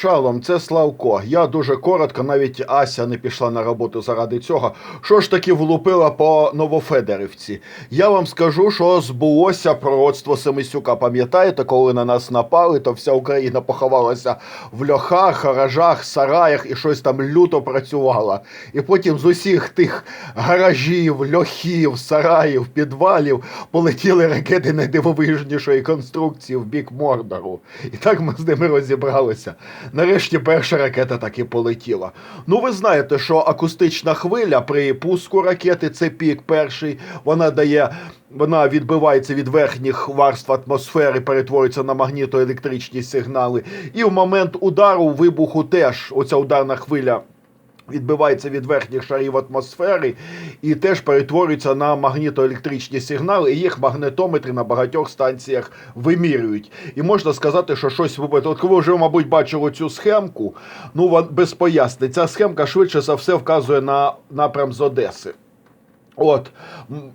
Шалом, це Славко. Я дуже коротко, навіть Ася не пішла на роботу заради цього. Що ж таки влупила по Новофедерівці? Я вам скажу, що збулося пророцтво Семисюка. Пам'ятаєте, коли на нас напали, то вся Україна поховалася в льохах, гаражах, сараях і щось там люто працювала. І потім з усіх тих гаражів, льохів, сараїв, підвалів полетіли ракети найдивовижнішої конструкції в бік Мордору. І так ми з ними розібралися. Нарешті перша ракета так і полетіла. Ну, ви знаєте, що акустична хвиля при пуску ракети це пік перший. Вона дає. Вона відбивається від верхніх варств атмосфери, перетворюється на магнітоелектричні сигнали. І в момент удару, вибуху теж оця ударна хвиля відбивається від верхніх шарів атмосфери і теж перетворюється на магнітоелектричні сигнали, і їх магнетометри на багатьох станціях вимірюють. І можна сказати, що щось вибито. От ви вже, мабуть, бачили цю схемку, ну без пояснень. Ця схемка швидше за все вказує на напрям з Одеси. От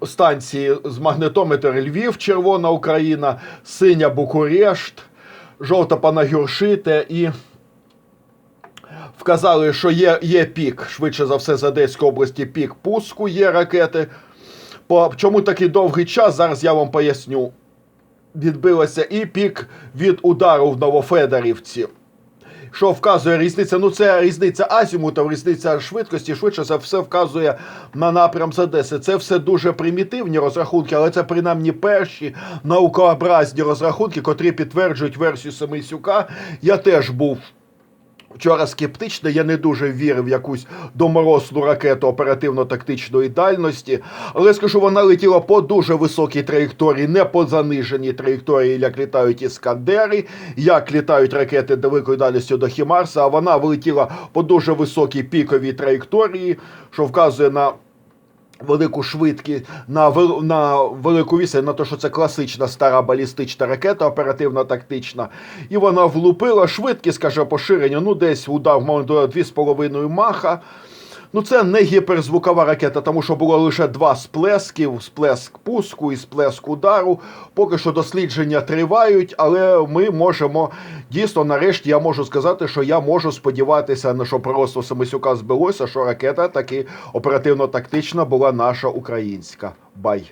станції з магнетометра Львів, Червона Україна, синя Букурешт, жовта Панагюршите і вказали, що є, є пік, швидше за все, з Одеської області пік пуску, є ракети. По чому такий довгий час, зараз я вам поясню. Відбилося і пік від удару в Новофедорівці. Що вказує різниця? Ну, це різниця азімуту, різниця швидкості, швидше за все вказує на напрям з Одеси. Це все дуже примітивні розрахунки, але це принаймні перші наукообразні розрахунки, котрі підтверджують версію Семисюка. Я теж був Вчора скептично, я не дуже вірив в якусь доморослу ракету оперативно-тактичної дальності, але скажу, вона летіла по дуже високій траєкторії, не по заниженій траєкторії, як літають іскандери, як літають ракети далекої дальності до Хімарса, а вона вилетіла по дуже високій піковій траєкторії, що вказує на велику швидкість на, вел- на велику відстань, на те, що це класична стара балістична ракета, оперативно-тактична. І вона влупила швидкість, каже, поширення, ну десь удав мабуть, 2,5 маха. Ну, це не гіперзвукова ракета, тому що було лише два сплесків: сплеск пуску і сплеск удару. Поки що дослідження тривають, але ми можемо дійсно, нарешті, я можу сказати, що я можу сподіватися на що просто Семисюка збилося, що ракета таки оперативно-тактична була наша українська. Бай.